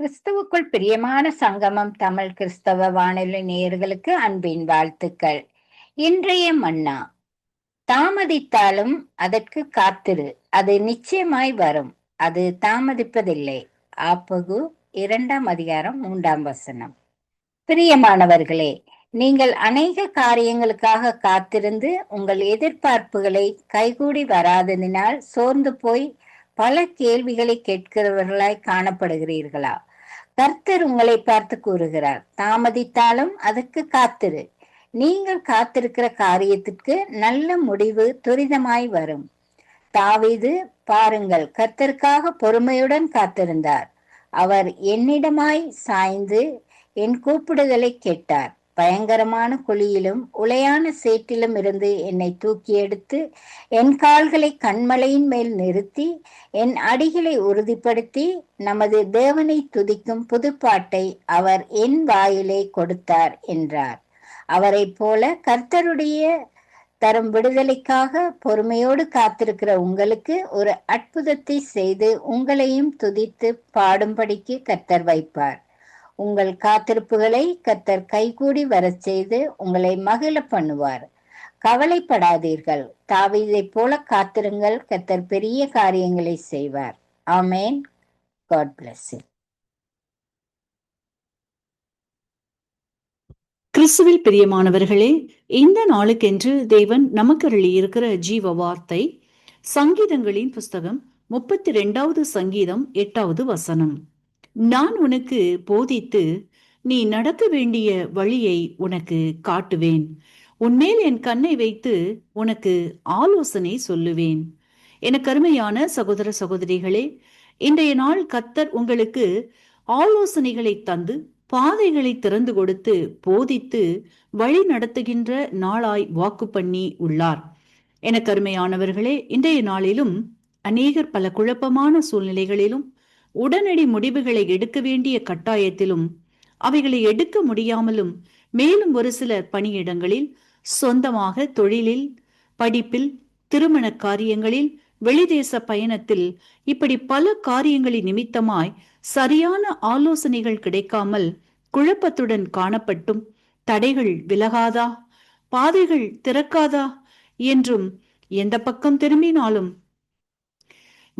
கிறிஸ்துவுக்குள் பிரியமான சங்கமம் தமிழ் கிறிஸ்தவ வானொலி நேயர்களுக்கு அன்பின் வாழ்த்துக்கள். இன்றைய மன்னா. தாமதித்தாலும் அதற்கு காத்திரு. அது நிச்சயமாய் வரும். அது தாமதிப்பதில்லை. ஆப்பகு இரண்டாம் அதிகாரம் மூன்றாம் வசனம். பிரியமானவர்களே நீங்கள் அநேக காரியங்களுக்காக காத்திருந்து உங்கள் எதிர்பார்ப்புகளை கைகூடி வராததினால் சோர்ந்து போய் பல கேள்விகளை கேட்கிறவர்களாய் காணப்படுகிறீர்களா? கர்த்தர் உங்களை பார்த்து கூறுகிறார். தாமதித்தாலும் அதற்கு காத்திரு. நீங்கள் காத்திருக்கிற காரியத்திற்கு நல்ல முடிவு துரிதமாய் வரும். தாவிது பாருங்கள் கர்த்தருக்காக பொறுமையுடன் காத்திருந்தார். அவர் என்னிடமாய் சாய்ந்து என் கூப்பிடுதலை கேட்டார். பயங்கரமான குழியிலும் உளையான சேற்றிலும் இருந்து என்னை தூக்கி எடுத்து என் கால்களை கண்மலையின் மேல் நிறுத்தி என் அடிகளை உறுதிப்படுத்தி நமது தேவனை துதிக்கும் புதுப்பாட்டை அவர் என் வாயிலே கொடுத்தார் என்றார். அவரை போல கர்த்தருடைய தரும் விடுதலைக்காக பொறுமையோடு காத்திருக்கிற உங்களுக்கு ஒரு அற்புதத்தை செய்து உங்களையும் துதித்து பாடும்படிக்கு கர்த்தர் வைப்பார். உங்கள் காத்திருப்புகளை கத்தர் கைகூடி வரச் செய்து உங்களை மகிழ பண்ணுவார். கவலைப்படாதீர்கள். தாவீதை போல காத்திருங்கள். கத்தர் பெரிய காரியங்களை செய்வார். ஆமேன். காட் பிளஸ் கிறிஸ்துவில் பிரியமானவர்களே இந்த நாளுக்கென்று தேவன் நமக்கு இருக்கிற ஜீவ வார்த்தை சங்கீதங்களின் புஸ்தகம் முப்பத்தி ரெண்டாவது சங்கீதம் எட்டாவது வசனம். நான் உனக்கு போதித்து நீ நடக்க வேண்டிய வழியை உனக்கு காட்டுவேன். உன்மேல் என் கண்ணை வைத்து உனக்கு ஆலோசனை சொல்லுவேன். என கருமையான சகோதர சகோதரிகளே இன்றைய நாள் கத்தர் உங்களுக்கு ஆலோசனைகளை தந்து பாதைகளை திறந்து கொடுத்து போதித்து வழி நடத்துகின்ற நாளாய் வாக்கு பண்ணி உள்ளார். என கருமையானவர்களே இன்றைய நாளிலும் அநேகர் பல குழப்பமான சூழ்நிலைகளிலும் உடனடி முடிவுகளை எடுக்க வேண்டிய கட்டாயத்திலும் அவைகளை எடுக்க முடியாமலும் மேலும் ஒரு சில பணியிடங்களில் சொந்தமாக தொழிலில் படிப்பில் திருமண காரியங்களில் வெளிதேச பயணத்தில் இப்படி பல காரியங்களின் நிமித்தமாய் சரியான ஆலோசனைகள் கிடைக்காமல் குழப்பத்துடன் காணப்பட்டும் தடைகள் விலகாதா பாதைகள் திறக்காதா என்றும் எந்த பக்கம் திரும்பினாலும்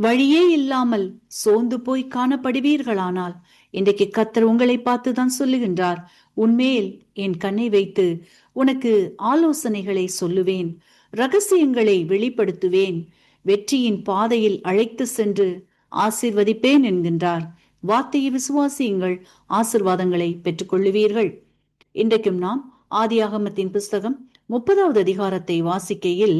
வழியே இல்லாமல் சோர்ந்து போய் காணப்படுவீர்களானால் இன்றைக்கு கத்தர் உங்களை பார்த்துதான் சொல்லுகின்றார். உன்மேல் என் கண்ணை வைத்து உனக்கு ஆலோசனைகளை சொல்லுவேன் ரகசியங்களை வெளிப்படுத்துவேன் வெற்றியின் பாதையில் அழைத்து சென்று ஆசிர்வதிப்பேன் என்கின்றார். வார்த்தையை விசுவாசியுங்கள் ஆசிர்வாதங்களை பெற்றுக்கொள்ளுவீர்கள். இன்றைக்கும் நாம் ஆதியாகமத்தின் புஸ்தகம் முப்பதாவது அதிகாரத்தை வாசிக்கையில்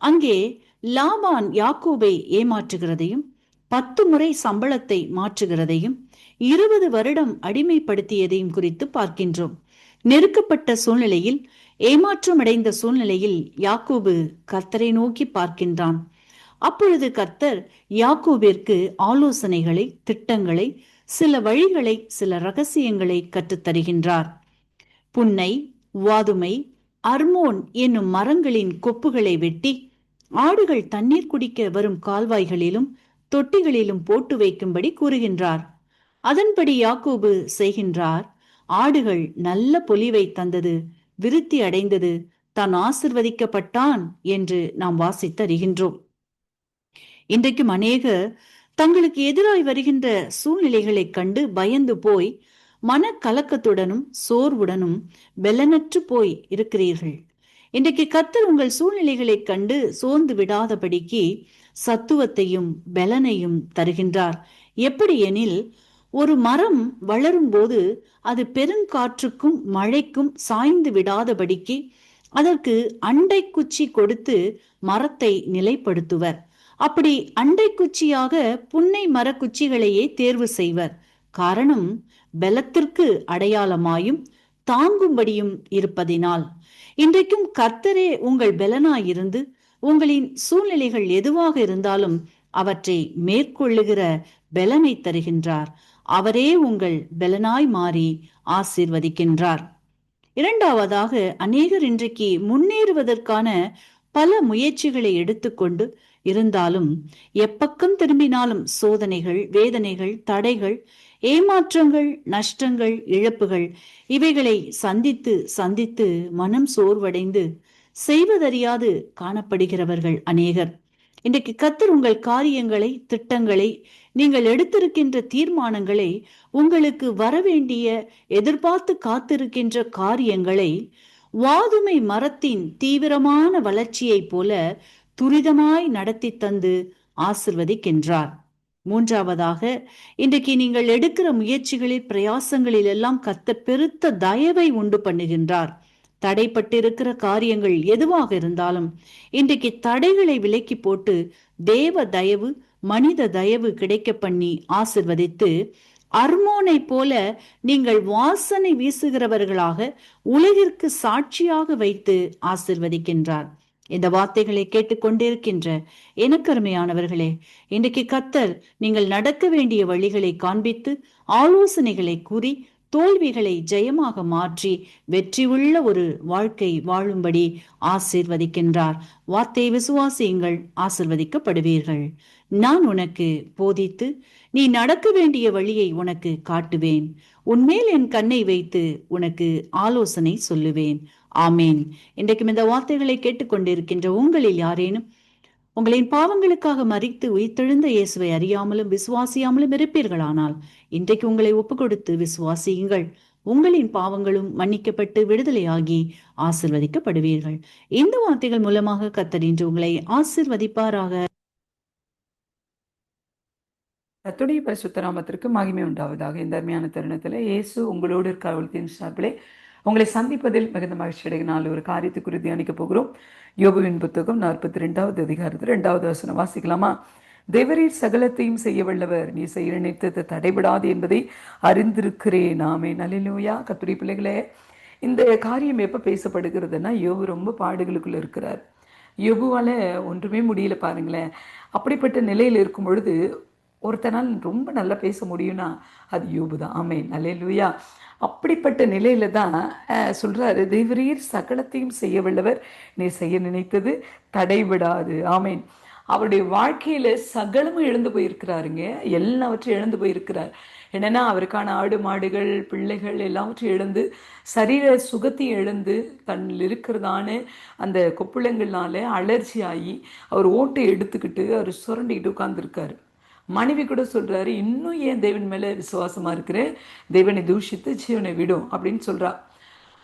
அங்கே லாபான் யாக்கோபை ஏமாற்றுகிறதையும் பத்து முறை சம்பளத்தை மாற்றுகிறதையும் இருபது வருடம் அடிமைப்படுத்தியதையும் குறித்து பார்க்கின்றோம். நெருக்கப்பட்ட சூழ்நிலையில் ஏமாற்றமடைந்த சூழ்நிலையில் யாக்கோபு கர்த்தரை நோக்கி பார்க்கின்றான். அப்பொழுது கர்த்தர் யாக்கோபிற்கு ஆலோசனைகளை திட்டங்களை சில வழிகளை சில ரகசியங்களை கற்றுத்தருகின்றார். புன்னை வாதுமை அர்மோன் என்னும் மரங்களின் கொப்புகளை வெட்டி ஆடுகள் தண்ணீர் குடிக்க வரும் கால்வாய்களிலும் தொட்டிகளிலும் போட்டு வைக்கும்படி கூறுகின்றார். அதன்படி யாக்கோபு செய்கின்றார் ஆடுகள் நல்ல பொலிவை தந்தது விருத்தி அடைந்தது தான் ஆசிர்வதிக்கப்பட்டான் என்று நாம் வாசித்தறிகின்றோம். இன்றைக்கும் அநேக தங்களுக்கு எதிராய் வருகின்ற சூழ்நிலைகளை கண்டு பயந்து போய் மனக்கலக்கத்துடனும் சோர்வுடனும் பெலனற்று போய் இருக்கிறீர்கள். இன்றைக்கு கத்தர் உங்கள் சூழ்நிலைகளை கண்டு சோர்ந்து விடாதபடிக்கு சத்துவத்தையும் பலனையும் தருகின்றார். எப்படி எனில் ஒரு மரம் வளரும் போது அது பெருங்காற்றுக்கும் மழைக்கும் சாய்ந்து விடாதபடிக்கு அதற்கு அண்டை குச்சி கொடுத்து மரத்தை நிலைப்படுத்துவர். அப்படி அண்டை குச்சியாக புன்னை மரக்குச்சிகளையே தேர்வு செய்வர். காரணம் பலத்திற்கு அடையாளமாயும் தாங்கும்படியும் இருப்பதினால். இன்றைக்கும் கர்த்தரே உங்கள் பலனாயிருந்து உங்களின் சூழ்நிலைகள் எதுவாக இருந்தாலும் அவற்றை மேற்கொள்ளுகிற பலனை தருகின்றார். அவரே உங்கள் பலனாய் மாறி ஆசீர்வதிக்கின்றார். இரண்டாவதாக அநேகர் இன்றைக்கு முன்னேறுவதற்கான பல முயற்சிகளை எடுத்துக்கொண்டு இருந்தாலும் எப்பக்கம் திரும்பினாலும் சோதனைகள் வேதனைகள் தடைகள் ஏமாற்றங்கள் நஷ்டங்கள் இழப்புகள் இவைகளை சந்தித்து சந்தித்து மனம் சோர்வடைந்து செய்வதறியாது காணப்படுகிறவர்கள் அநேகர். இன்றைக்கு கத்தர் உங்கள் காரியங்களை திட்டங்களை நீங்கள் எடுத்திருக்கின்ற தீர்மானங்களை உங்களுக்கு வரவேண்டிய எதிர்பார்த்து காத்திருக்கின்ற காரியங்களை வாதுமை மரத்தின் தீவிரமான வளர்ச்சியைப் போல துரிதமாய் நடத்தி தந்து ஆசிர்வதிக்கின்றார். மூன்றாவதாக இன்றைக்கு நீங்கள் எடுக்கிற முயற்சிகளில் பிரயாசங்களில் எல்லாம் கத்த பெருத்த தயவை உண்டு பண்ணுகின்றார். தடைப்பட்டிருக்கிற காரியங்கள் எதுவாக இருந்தாலும் இன்றைக்கு தடைகளை விலக்கி போட்டு தேவ தயவு மனித தயவு கிடைக்க பண்ணி ஆசிர்வதித்து அர்மோனை போல நீங்கள் வாசனை வீசுகிறவர்களாக உலகிற்கு சாட்சியாக வைத்து ஆசிர்வதிக்கின்றார். இந்த வார்த்தைகளை கேட்டுக்கொண்டிருக்கின்ற எனக்கருமையானவர்களே இன்றைக்கு கத்தர் நீங்கள் நடக்க வேண்டிய வழிகளை காண்பித்து ஆலோசனைகளை கூறி தோல்விகளை ஜெயமாக மாற்றி வெற்றியுள்ள ஒரு வாழ்க்கை வாழும்படி ஆசீர்வதிக்கின்றார். வார்த்தை விசுவாசியுங்கள் ஆசிர்வதிக்கப்படுவீர்கள். நான் உனக்கு போதித்து நீ நடக்க வேண்டிய வழியை உனக்கு காட்டுவேன். உன்மேல் என் கண்ணை வைத்து உனக்கு ஆலோசனை சொல்லுவேன். ஆமேன். இன்றைக்கும் இந்த வார்த்தைகளை கேட்டுக்கொண்டிருக்கின்ற உங்களில் யாரேனும் உங்களின் பாவங்களுக்காக மறித்து உயிர்த்தெழுந்த இயேசுவை அறியாமலும் விசுவாசியாமலும் இருப்பீர்களானால் இன்றைக்கு உங்களை ஒப்பு கொடுத்து விசுவாசியுங்கள். உங்களின் பாவங்களும் மன்னிக்கப்பட்டு விடுதலையாகி ஆசிர்வதிக்கப்படுவீர்கள். இந்த வார்த்தைகள் மூலமாக கத்தர் உங்களை ஆசிர்வதிப்பாராக. கத்துடைய பரிசுத்த நாமத்திற்கு மகிமை உண்டாவதாக இந்த அருமையான தருணத்தில் இயேசு உங்களோடு இருக்க அவளத்தின் சார்பிலே உங்களை சந்திப்பதில் மிகுந்த மகிழ்ச்சி அடைகினால் ஒரு காரியத்தை குறித்து அணிக்கப் போகிறோம். யோபுவின் புத்தகம் நாற்பத்தி ரெண்டாவது அதிகாரத்தில் ரெண்டாவது வசனம். வாசிக்கலாமா? தேவரீர் சகலத்தையும் செய்ய வல்லவர். நீ செய்கிற நினைத்தது தடைபடாது என்பதை அறிந்திருக்கிறேன். நாமே நலிலூயா கத்துரி பிள்ளைகளே இந்த காரியம் எப்போ பேசப்படுகிறதுனா யோபு ரொம்ப பாடுகளுக்குள்ளே இருக்கிறார். யோபுவால் ஒன்றுமே முடியல பாருங்களேன். அப்படிப்பட்ட நிலையில் இருக்கும் பொழுது ஒருத்தனால் ரொம்ப நல்லா பேச முடியும்னா அது யோபு தான் ஆமே நல்லே லூயா அப்படிப்பட்ட நிலையில தான் சொல்றாரு தேவரீர் சகலத்தையும் செய்ய வல்லவர் நீ செய்ய நினைத்தது தடைவிடாது ஆமேன். அவருடைய வாழ்க்கையில சகலமும் இழந்து போயிருக்கிறாருங்க. எல்லாவற்றையும் இழந்து போயிருக்கிறார். என்னன்னா அவருக்கான ஆடு மாடுகள் பிள்ளைகள் எல்லாவற்றையும் இழந்து சரீர சுகத்தையும் இழந்து தன்னில் இருக்கிறதான அந்த கொப்புளங்கள்னால அலர்ஜி ஆகி அவர் ஓட்டை எடுத்துக்கிட்டு அவர் சுரண்டிக்கிட்டு உட்கார்ந்துருக்காரு. மனைவி கூட சொல்கிறாரு இன்னும் ஏன் தேவன் மேலே விசுவாசமாக இருக்கிறேன் தேவனை தூஷித்து ஜீவனை விடும் அப்படின்னு சொல்கிறா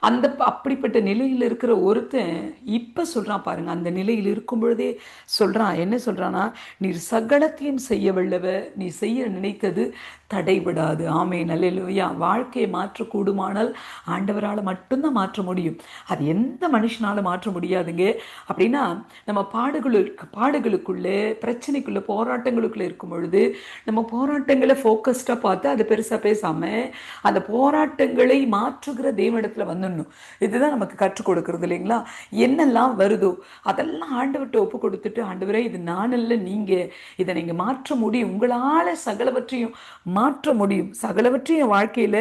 அந்த அப்படிப்பட்ட நிலையில் இருக்கிற ஒருத்தன் இப்ப சொல்றான் பாருங்க. அந்த நிலையில் இருக்கும் பொழுதே சொல்றான். என்ன சொல்றான்னா நீ சகலத்தையும் செய்ய வல்லவ நீ செய்ய நினைத்தது தடைபடாது. ஆமை நல்லையா வாழ்க்கையை மாற்றக்கூடுமானால் ஆண்டவரால் மட்டும்தான் மாற்ற முடியும். அது எந்த மனுஷனால மாற்ற முடியாதுங்க? அப்படின்னா நம்ம பாடுகளு பாடுகளுக்குள்ளே பிரச்சனைக்குள்ளே போராட்டங்களுக்குள்ளே இருக்கும் பொழுது நம்ம போராட்டங்களை ஃபோக்கஸ்டாக பார்த்து அது பெருசாக பேசாமல் அந்த போராட்டங்களை மாற்றுகிற தேவனிடத்தில் பண்ணணும். இதுதான் நமக்கு கற்றுக் கொடுக்கறது இல்லைங்களா? என்னெல்லாம் வருதோ அதெல்லாம் ஆண்டவர்கிட்ட ஒப்பு கொடுத்துட்டு ஆண்டவரே இது நான் இல்லை நீங்கள் இதை நீங்கள் மாற்ற முடியும். உங்களால் சகலவற்றையும் மாற்ற முடியும். சகலவற்றையும் வாழ்க்கையில்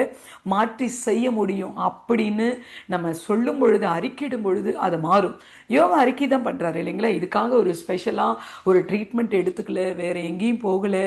மாற்றி செய்ய முடியும். அப்படின்னு நம்ம சொல்லும் பொழுது அறிக்கையிடும் பொழுது அது மாறும். யோகா அறிக்கை தான் பண்ணுறாரு இல்லைங்களா? இதுக்காக ஒரு ஸ்பெஷலாக ஒரு ட்ரீட்மெண்ட் எடுத்துக்கல வேற எங்கேயும் போகலை.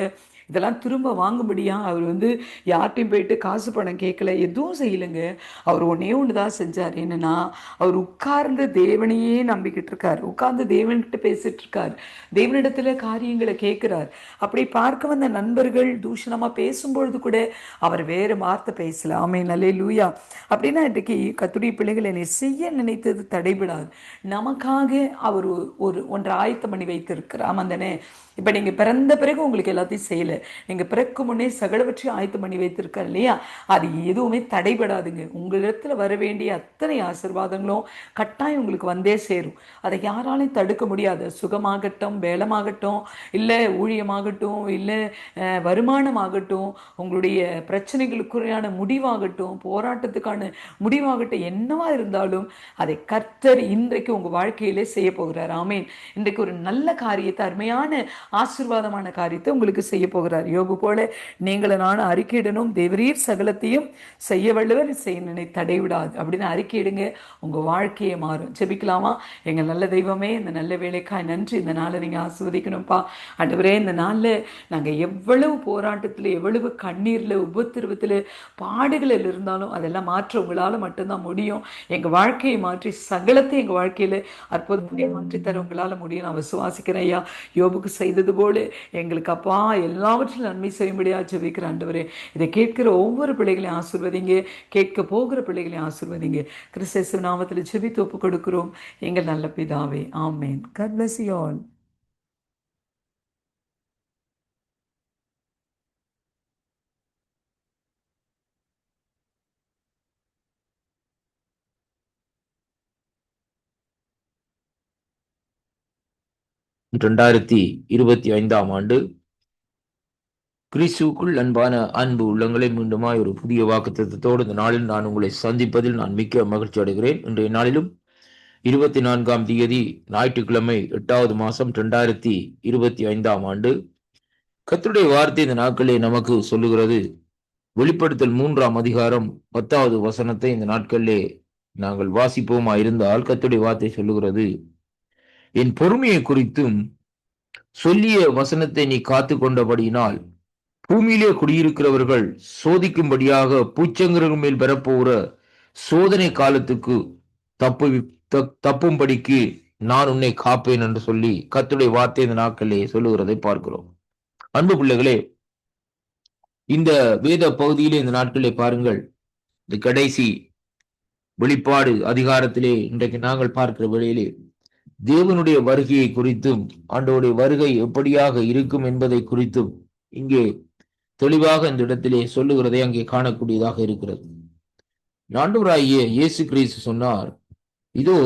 இதெல்லாம் திரும்ப வாங்கும்படியா அவர் வந்து யார்ட்டையும் போயிட்டு காசு பணம் கேட்கல எதுவும் செய்யலைங்க. அவர் ஒன்றே ஒன்று தான் செஞ்சார். என்னன்னா அவர் உட்கார்ந்து தேவனையே நம்பிக்கிட்டு இருக்கார். உட்கார்ந்து தேவன்கிட்ட பேசிட்டு இருக்கார். தேவனிடத்துல காரியங்களை கேட்கிறார். அப்படி பார்க்க வந்த நண்பர்கள் தூஷணமா பேசும்பொழுது கூட அவர் வேறு வார்த்தை பேசல. ஆமே நல்லே லூயா அப்படின்னா இன்றைக்கு கத்துடைய பிள்ளைகள் என்னை செய்ய நினைத்தது தடைபடாது. நமக்காக அவர் ஒரு ஒன்றை ஆயத்தம் பண்ணி வைத்திருக்கிறார். ஆமாந்தானே இப்போ நீங்கள் பிறந்த பிறகு உங்களுக்கு எல்லாத்தையும் செய்யலை. நீங்கள் பிறக்கும் முன்னே சகலவற்றையும் ஆயத்தம் பண்ணி வைத்திருக்கார் இல்லையா? அது எதுவுமே தடைபடாதுங்க. உங்களிடத்தில் வர வேண்டிய அத்தனை ஆசிர்வாதங்களும் கட்டாயம் உங்களுக்கு வந்தே சேரும். அதை யாராலையும் தடுக்க முடியாது. சுகமாகட்டும் வேலமாகட்டும் இல்லை ஊழியமாகட்டும் இல்லை வருமானமாகட்டும் உங்களுடைய பிரச்சனைகளுக்குறையான முடிவாகட்டும் போராட்டத்துக்கான முடிவாகட்டும் என்னவா இருந்தாலும் அதை கர்த்தர் இன்றைக்கு உங்கள் வாழ்க்கையிலே செய்ய போகிறார். ஆமேன். இன்றைக்கு ஒரு நல்ல காரியத்தை அருமையான ஆசிர்வாதமான காரியத்தை உங்களுக்கு செய்ய போகிறார். யோகு போல நீங்களை நானும் அறிக்கையிடணும். தேவரீர் சகலத்தையும் செய்ய வல்லவர் செய்ய நினை தடைவிடாது. அப்படின்னு அறிக்கையிடுங்க. உங்க வாழ்க்கையை மாறும். ஜெபிக்கலாமா? எங்கள் நல்ல தெய்வமே இந்த நல்ல வேலைக்காய் நன்றி. இந்த நாளை நீங்கள் ஆசிர்வதிக்கணும்ப்பா. ஆண்டவரே இந்த நாளில் நாங்கள் எவ்வளவு போராட்டத்தில் எவ்வளவு கண்ணீரில் உபத்திருவத்தில் பாடுகளில் இருந்தாலும் அதெல்லாம் மாற்ற உங்களால் மட்டும்தான் முடியும். எங்கள் வாழ்க்கையை மாற்றி சகலத்தை எங்கள் வாழ்க்கையில் அற்புதமாக மாற்றி தர உங்களால் முடியும் நான் விசுவாசிக்கிறேன் ஐயா. யோபுக்கு செய்தது போல எங்களுக்கு அப்பா எல்லாவற்றிலும் நன்மை செய்யும்படியா ஜெபிக்கிற ஆண்டவரே. இதை கேட்கிற ஒவ்வொரு பிள்ளைகளையும் ஆசிர்வதிங்க. கேட்க போகிற பிள்ளைகளையும் ஆசிர்வதிங்க. கிறிஸ்தேசு நாமத்தில் ஜெபித்து ஒப்பு கொடுக்கிறோம் எங்கள் நல்ல பிதாவே. Amen. God bless you all இரண்டாயிரத்தி இருபத்தி ஐந்தாம் ஆண்டு கிறிஸ்துக்குள் அன்பான அன்பு உள்ளங்களை மீண்டுமாய் ஒரு புதிய வாக்குத்தத்தோடு இந்த நாளில் நான் உங்களை சந்திப்பதில் நான் மிக்க மகிழ்ச்சி அடைகிறேன். இன்றைய நாளிலும் இருபத்தி நான்காம் தேதி ஞாயிற்றுக்கிழமை எட்டாவது மாசம் ரெண்டாயிரத்தி இருபத்தி ஐந்தாம் ஆண்டு கத்துடைய வார்த்தை இந்த நாட்களே நமக்கு சொல்லுகிறது. வெளிப்படுத்தல் மூன்றாம் அதிகாரம் பத்தாவது வசனத்தை இந்த நாட்களிலே நாங்கள் வாசிப்போமா இருந்தால் கத்துடைய வார்த்தை சொல்லுகிறது. என் பொறுமையை குறித்தும் சொல்லிய வசனத்தை நீ காத்து கொண்டபடியினால் பூமியிலே குடியிருக்கிறவர்கள் சோதிக்கும்படியாக பூச்சங்கர்கள் மேல் பெறப்போகிற சோதனை காலத்துக்கு தப்பு தப்பும்படிக்கு நான் உன்னை காப்பேன் என்று சொல்லி கத்துடைய வார்த்தை இந்த நாட்களிலே சொல்லுகிறதை பார்க்கிறோம். அன்பு பிள்ளைகளே இந்த வேத பகுதியிலே இந்த நாட்களிலே பாருங்கள். இந்த கடைசி வெளிப்பாடு அதிகாரத்திலே இன்றைக்கு நாங்கள் பார்க்கிற வேளையிலே தேவனுடைய வருகையை குறித்தும் ஆண்டவருடைய வருகை எப்படியாக இருக்கும் என்பதை குறித்தும் இங்கே தெளிவாக இந்த இடத்திலே சொல்லுகிறதை அங்கே காணக்கூடியதாக இருக்கிறது. ஆண்டவராகிய இயேசு கிறிஸ்து சொன்னார் இதோ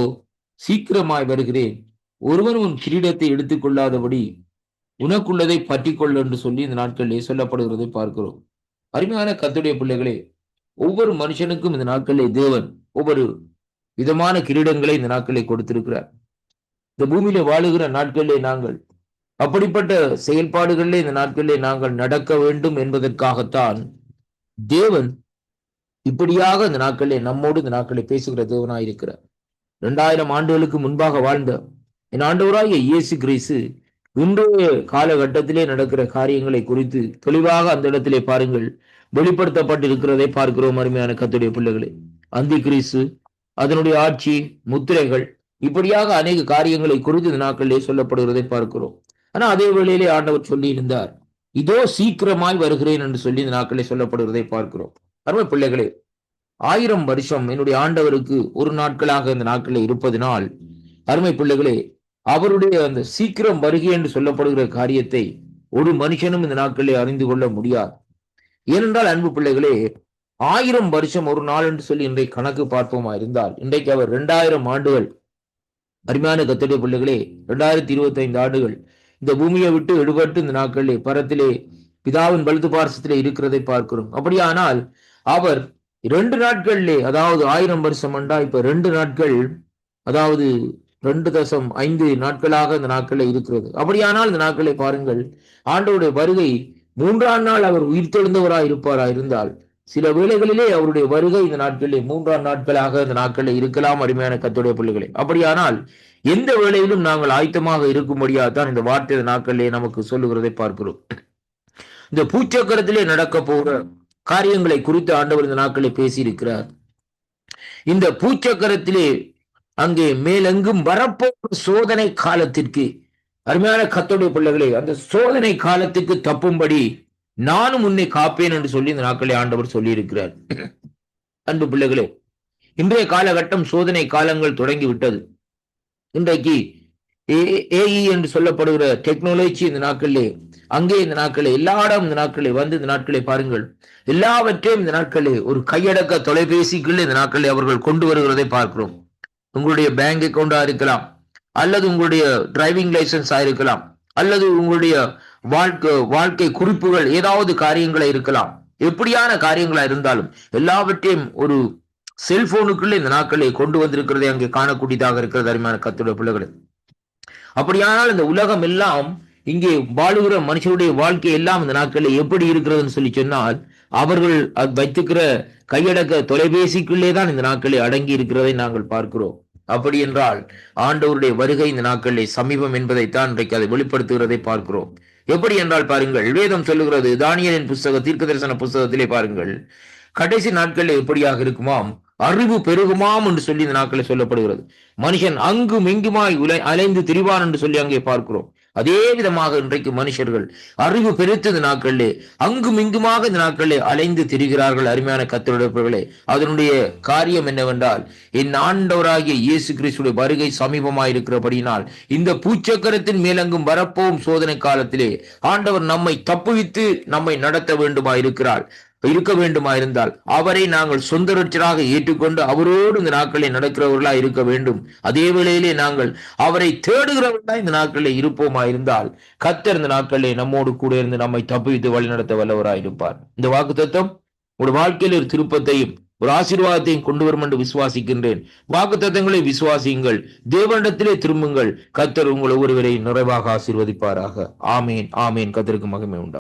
சீக்கிரமாய் வருகிறேன். ஒருவன் உன் கிரீடத்தை எடுத்துக்கொள்ளாதபடி உனக்குள்ளதை பற்றிக்கொள் என்று சொல்லி இந்த நாட்களிலே சொல்லப்படுகிறதை பார்க்கிறோம். அருமையான கத்துடைய பிள்ளைகளே ஒவ்வொரு மனுஷனுக்கும் இந்த நாட்களிலே தேவன் ஒவ்வொரு விதமான கிரீடங்களை இந்த நாட்களை கொடுத்திருக்கிறார். இந்த பூமியில வாழுகிற நாட்களிலே நாங்கள் அப்படிப்பட்ட செயல்பாடுகளிலே இந்த நாட்களிலே நாங்கள் நடக்க வேண்டும் என்பதற்காகத்தான் தேவன் இப்படியாக இந்த நாட்களிலே நம்மோடு இந்த நாட்களை பேசுகிற தேவனாயிருக்கிறார் இரண்டாயிரம் ஆண்டுகளுக்கு முன்பாக வாழ்ந்த என் ஆண்டவராகிய இயேசு கிரீசு இன்றைய காலகட்டத்திலே நடக்கிற காரியங்களை குறித்து தெளிவாக அந்த இடத்திலே பாருங்கள். வெளிப்படுத்தப்பட்டிருக்கிறதை பார்க்கிறோம் அருமையான கத்துடைய பிள்ளைகளே. அந்தி கிரீசு அதனுடைய ஆட்சி முத்திரைகள் இப்படியாக அநேக காரியங்களை குறித்து இந்த நாட்களிலே சொல்லப்படுகிறதை பார்க்கிறோம். ஆனா அதே வேளையிலே ஆண்டவர் சொல்லி இருந்தார் இதோ சீக்கிரமாய் வருகிறேன் என்று சொல்லி இந்த நாட்களே சொல்லப்படுகிறதை பார்க்கிறோம். அருமை பிள்ளைகளே ஆயிரம் வருஷம் என்னுடைய ஆண்டவருக்கு ஒரு நாட்களாக இந்த நாட்களில் இருப்பதனால் அருமை பிள்ளைகளே அவருடைய அந்த சீக்கிரம் வருகை என்று சொல்லப்படுகிற காரியத்தை ஒரு மனுஷனும் இந்த நாட்களில் அறிந்து கொள்ள முடியாது. ஏனென்றால் அன்பு பிள்ளைகளே ஆயிரம் வருஷம் ஒரு நாள் என்று சொல்லி இன்றைக்கு கணக்கு பார்ப்போமா இருந்தால் இன்றைக்கு அவர் இரண்டாயிரம் ஆண்டுகள் அருமையான கத்தடைய பிள்ளைகளே இரண்டாயிரத்தி இருபத்தி ஐந்து ஆண்டுகள். இந்த பூமியை விட்டு விடுபட்டு இந்த நாட்களிலே பரத்திலே பிதாவின் பழுது பாரசத்திலே இருக்கிறதை பார்க்கிறோம். அப்படியானால் அவர் இரண்டு நாட்களிலே அதாவது ஆயிரம் வருஷம் அண்டா இப்ப ரெண்டு நாட்கள் அதாவது ரெண்டு தசம் ஐந்து நாட்களாக இந்த நாட்களில் இருக்கிறது. அப்படியானால் இந்த நாட்களை பாருங்கள் ஆண்டோடைய வருகை மூன்றாம் நாள் அவர் உயிர்த்தெழுந்தவராய் இருப்பாரா இருந்தால் சில வேளைகளிலே அவருடைய வருகை இந்த நாட்களிலே மூன்றாம் நாட்களாக இந்த நாட்களில் இருக்கலாம். அருமையான கத்துடைய பிள்ளைகளே. அப்படியானால் எந்த வேளையிலும் நாங்கள் ஆயத்தமாக இருக்கும்படியாக தான் இந்த வார்த்தை இந்த நாட்களிலே நமக்கு சொல்லுகிறதை பார்க்கிறோம். இந்த பூச்சக்கரத்திலே நடக்க போகிற காரியங்களை குறித்து ஆண்டவர் இந்த நாட்களை பேசியிருக்கிறார். இந்த பூச்சக்கரத்திலே அங்கே மேலெங்கும் வரப்போகிற சோதனை காலத்திற்கு அருமையான கத்தோடைய பிள்ளைகளே அந்த சோதனை காலத்துக்கு தப்பும்படி நானும் உன்னை காப்பேன் என்று சொல்லி இந்த நாட்களை ஆண்டவர் சொல்லியிருக்கிறார். அன்பு பிள்ளைகளே இன்றைய காலகட்டம் சோதனை காலங்கள் தொடங்கி விட்டது இன்றைக்கு ஏஇ என்று சொல்லப்படுகிற டெக்னாலஜி இந்த நாட்களிலே அங்கே இந்த நாட்களே எல்லா இடம் இந்த நாட்களே வந்து இந்த நாட்களை பாருங்கள். எல்லாவற்றையும் இந்த நாட்களே ஒரு கையடக்க தொலைபேசிக்குள் இந்த நாட்களை அவர்கள் கொண்டு வருகிறதை பார்க்கிறோம். உங்களுடைய பேங்க் அக்கௌண்டா இருக்கலாம் அல்லது உங்களுடைய டிரைவிங் லைசன்ஸா இருக்கலாம் அல்லது உங்களுடைய வாழ்க்கை வாழ்க்கை குறிப்புகள் ஏதாவது காரியங்களா இருக்கலாம். எப்படியான காரியங்களா இருந்தாலும் எல்லாவற்றையும் ஒரு செல்போனுக்குள்ள இந்த நாட்களை கொண்டு வந்திருக்கிறதை அங்கே காணக்கூடியதாக இருக்கிறது அருமையான கத்துடைய பிள்ளைகள். அப்படியானால் இந்த உலகம் எல்லாம் இங்கே வாழுகிற மனுஷருடைய வாழ்க்கை எல்லாம் இந்த நாட்களில் எப்படி இருக்கிறதுன்னு சொல்லி சொன்னால் அவர்கள் அது வைத்துக்கிற கையடக்க தொலைபேசிக்குள்ளே தான் இந்த நாட்களில் அடங்கி இருக்கிறதை நாங்கள் பார்க்கிறோம். அப்படி என்றால் ஆண்டவருடைய வருகை இந்த நாட்களில் சமீபம் என்பதைத்தான் இன்றைக்கு அதை வெளிப்படுத்துகிறதை பார்க்கிறோம். எப்படி என்றால் பாருங்கள் வேதம் சொல்லுகிறது தானியலின் புஸ்தக தீர்க்க தரிசன புஸ்தகத்திலே பாருங்கள் கடைசி நாட்களில் எப்படியாக இருக்குமாம்? அறிவு பெருகுமாம் என்று சொல்லி இந்த நாட்களில் சொல்லப்படுகிறது. மனுஷன் அங்கும் இங்குமாய் உலை அலைந்து திரிவான் என்று சொல்லி அங்கே பார்க்கிறோம். அதே விதமாக இன்றைக்கு மனுஷர்கள் அறிவு பெருத்த இந்த நாட்களிலே அங்கும் இங்குமாக இந்த நாட்களிலே அலைந்து திரிகிறார்கள் அருமையான கத்தருடர்களே அதனுடைய காரியம் என்னவென்றால் என் ஆண்டவராகிய இயேசு கிறிஸ்துடைய வருகை சமீபமாயிருக்கிறபடியினால் இந்த பூச்சக்கரத்தின் மேலங்கும் வரப்போகும் சோதனை காலத்திலே ஆண்டவர் நம்மை தப்புவித்து நம்மை நடத்த வேண்டுமாயிருக்கிறார். இருக்க வேண்டுமா இருந்தால் அவரை நாங்கள் சொந்த ரட்சராக ஏற்றுக்கொண்டு அவரோடு இந்த நாட்களில் நடக்கிறவர்களா இருக்க வேண்டும். அதே வேளையிலே நாங்கள் அவரை தேடுகிறவர்களா இந்த நாட்களில் இருப்போமா இருந்தால் கத்தர் இந்த நாட்களிலே நம்மோடு கூட இருந்து நம்மை தப்பித்து வழிநடத்த வல்லவராய் இருப்பார் இந்த வாக்கு தத்துவம் ஒரு வாழ்க்கையில் ஒரு திருப்பத்தையும் ஒரு ஆசீர்வாதத்தையும் கொண்டு வரும் என்று விசுவாசிக்கின்றேன். வாக்கு தத்தங்களை விசுவாசியுங்கள். தேவனிடத்திலே திரும்புங்கள். கத்தர் உங்கள் ஒருவரை நிறைவாக ஆசீர்வதிப்பாராக. ஆமேன் ஆமேன். கத்தருக்கு மகிமை உண்டா